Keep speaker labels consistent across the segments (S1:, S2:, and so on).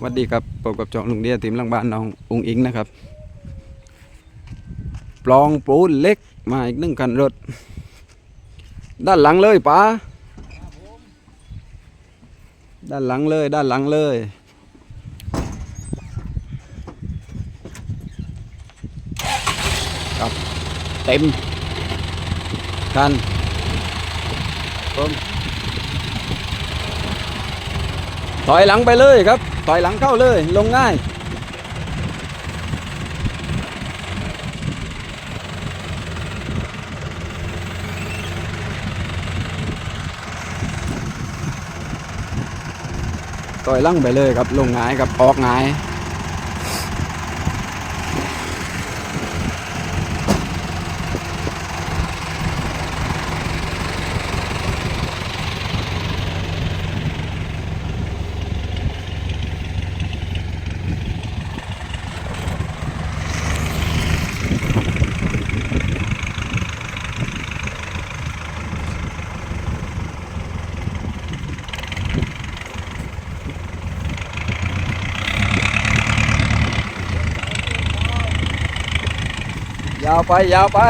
S1: สวัสดีครับพบกับจองลุงเดียทีมลังบ้านน้องอุงอิงนะครับ ปลองปูนเล็กมาอีกหนึ่งคันรถ ด้านหลังเลยป๋าด้านหลังเลยด้านหลังเลย ครับเต็มคันผมถอยหลังไปเลยครับ ถอยหลังเข้าเลย ลงง่าย ต่อยลังไปเลยครับ ลงง่ายครับ ออกง่าย ยาวไปยาวไป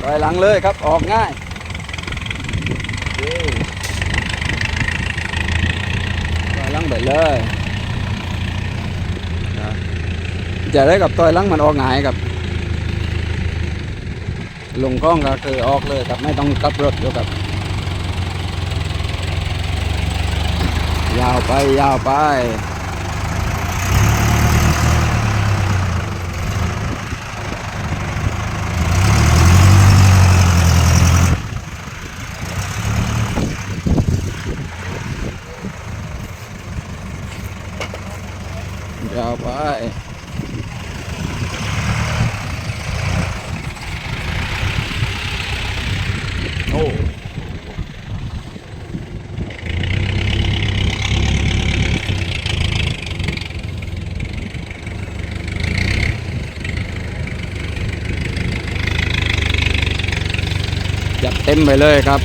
S1: ถอยหลังเลยครับออกง่ายเย้ถอยหลังไปเลยจะได้กับถอยหลังมันออกง่ายครับลงกล้องก็คือออกเลยครับไม่ต้องกลับรถอยู่ครับ ยาวไปยาวไป ยาวไป โอ้จัดเต็มไปเลยครับ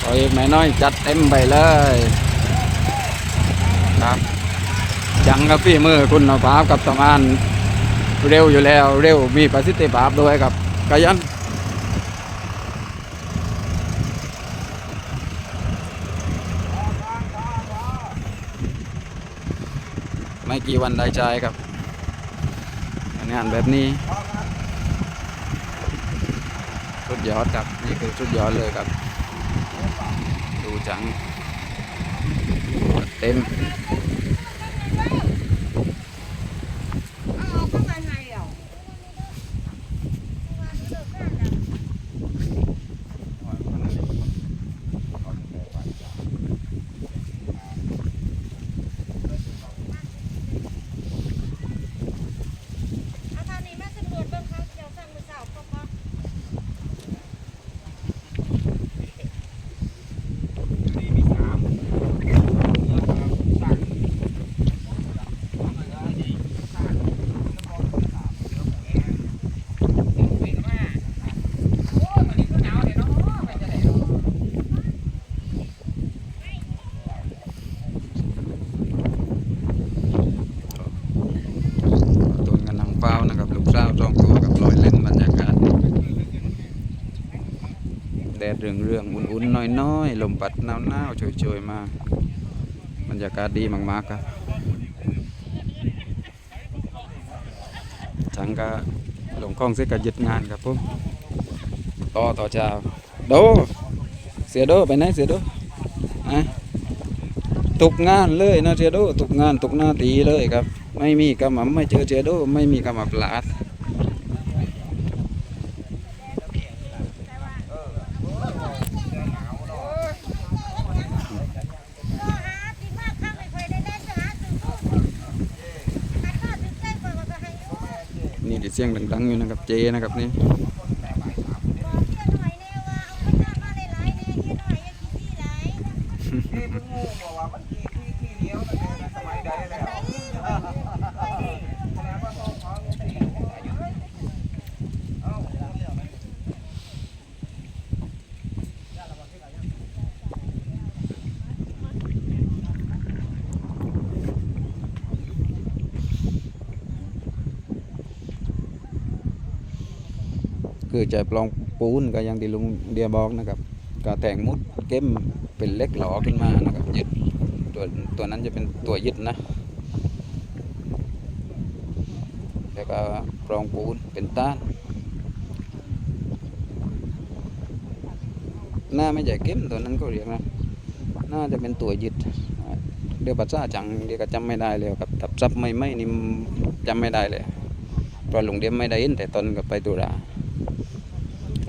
S1: โอ้ยแม่น้อยจัดเต็มไปเลยครับจังกับพี่มือคุณภาพกับทำงานเร็วอยู่แล้วเร็วมีประสิทธิภาพด้วยครับขยัน ไม่กี่วันได้ใจครับงานแบบนี้สุดยอดครับนี่คือสุดยอดเลยครับ ดูจังเต็ม
S2: เอาเข้ามาให้เอา เอาทางนี้มาสำรวจเบิ่งเขาเดี๋ยวสั่งมือสาวพอพอ
S1: ตัวกันนังเฝ้านะครับ ลูกสาวสองตัวกับลอยเล่นบรรยากาศแดด เรื่องเรื่องๆอุ่นๆน้อยๆลมปัดหนาวๆช่วยๆมาบรรยากาศดีมากๆครับจังก็หลงคล้องเสร็จก็ยึดงานครับผมต่อต่อเช้าโดเสียโดไปไหนเสียโดอะตกงานเลยนะเสียโดตกงานตกหน้าตีเลยครับ ไม่มีกำมไม่เจอเจอโดไม่มีกำมปลาด
S2: ก็หาที่มากข้างไม่ค่อยได้เล่นจะหาซื้อผู้หาข้าวซื้อใกล้กว่าก็ให้อยู่
S1: นี่ที่เสียงดังๆอยู่นะครับเจนะครับนี่
S2: บอกเที่ยหน่อยแน่ว่าเอาไปหน้ามาหลายๆแน่เที่ยหน่อยอย่าขี้ซี่หลาย
S3: ที่มึงงูบอกว่ามันขี้ขี้ขี้เหนียวตั้งแต่สมัยใดแล้ว
S2: ไหน
S3: แสดงว่าต้องของขี้เอ้า
S1: ค คือใจปลองปูนก็ยังที่ลุงเดียบอกนะครับก็แต่งมุดเก้มเป็นเล็กหลอขึ้นมานะครับยึดตัวตัวนั้นจะเป็นตัวยึดนะ แล้วก็ปลองปูนเป็นต้านหน้าไม่ใหญ่เข้มตัวนั้นก็เรียกนะน่าจะเป็นตัวยึดเดี๋ยวภาษาจังเดี๋ยวก็จำไม่ได้เลยครับทับซับไม่ไม่นี่จำไม่ได้เลยเพราะลุงเดียมไม่ได้ยินแต่ตอนกับไปตุลา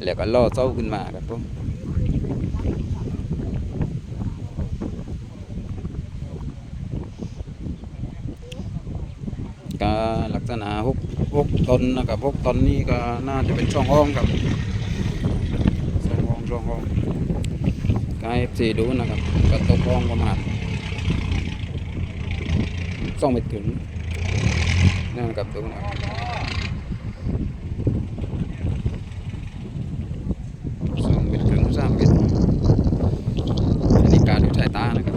S1: แล้วก็ล่อเส้าขึ้นมาครับผมก็ลักษณะหกหกตนนะครับหกตนนี้ก็น่าจะเป็นช่องห้องครับสองห้องสองห้องก็ให้สี่ดูนะครับก็ตกห้องประมาณสองเมตรถึงนั่นกับดูนะครับสองเมตรถึงสามเมตรอันนี้การดูสายตานะครับ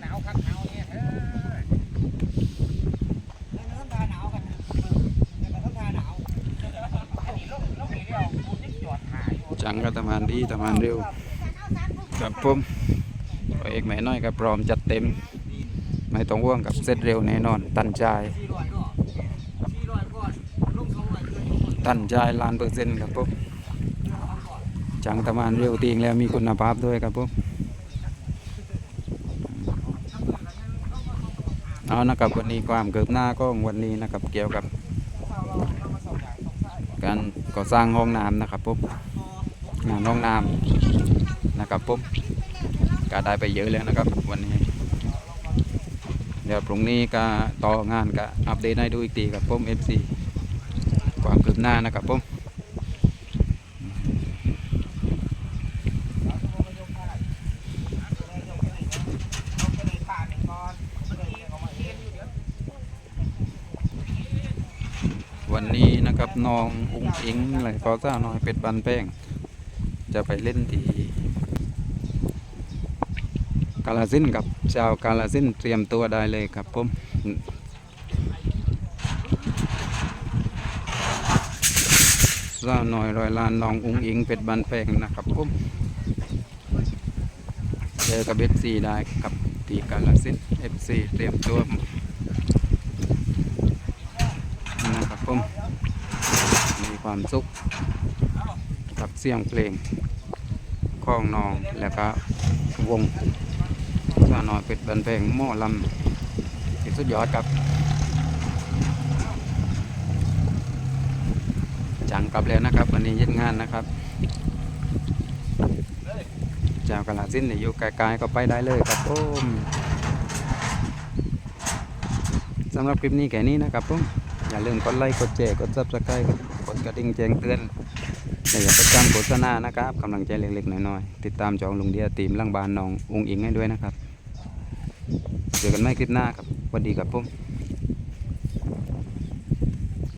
S3: หนาวครับหนาวเนี่ยเฮ้ยเริ่มทาหนาวกันนะเริ่มทาหนาวอันนี้ลงลงนี่เดียวคุณยังจอดหาอยู่
S1: จังก็ทำงานดีทำงานเร็วครับผมตัวเอกแม่น้อยก็พร้อมจัดเต็ม ไม่ต้องห่วงกับเสร็จเร็วแน่นอน ตันใจ
S3: สี่ร้อยก็สี่ร้อยก่อนลงสองร้อยเกินก่อน
S1: ตันใจล้านเปอร์เซ็นต์ครับผมจังทำงานเร็วตีงแล้วมีคุณภาพด้วยครับผมเอานะครับวันนี้ความเกิบหน้าก็วันนี้นะครับเกี่ยวกับ การก่อสร้างห้องน้ำนะครับผม งานห้องน้ำนะครับผมก็ได้ไปเยอะแล้วนะครับวันนี้ เดี๋ยวพรุ่งนี้ก็ต่องานก็อัปเดตให้ดูอีกทีครับผม FC ความคืบหน้านะครับผมวันนี้นะครับน้องอุ้งอิงอะไรก็ซ่าน้อยเป็ดบันแป้ง จะไปเล่นที่กาลสินกับชาวกาลสินเตรียมตัวได้เลยครับผมสาวน้อยรอยลานน้องอุ้งอิงเป็ดบันแพงนะครับผมเจอกับเอฟซีได้กับตีกาลสินเอฟซีเตรียมตัวนะครับผมมีความสุข สียงเพลงของนองแล้วก็วงสาน้อยเป็ดบันแพงหม้อลำที่สุดยอดครับจังกลับแล้วนะครับ วันนี้ย็นงานนะครับเจ้ากาลสินเนี่ยอยู่ไกลๆก็ไปได้เลยครับผมสำหรับคลิปนี้แค่นี้นะครับผมอย่าลืมกดไลค์กดแชร์กดซับสไครต์กดกระดิ่งแจ้งเตือน แต่อย่าประจำโฆษณานะครับกำลังใจเล็กๆน้อยๆติดตามจองลุงเดียตีมลังบานน้ององอิงให้ด้วยนะครับเจอกันใหม่คลิปหน้าครับสวัสดีครับผม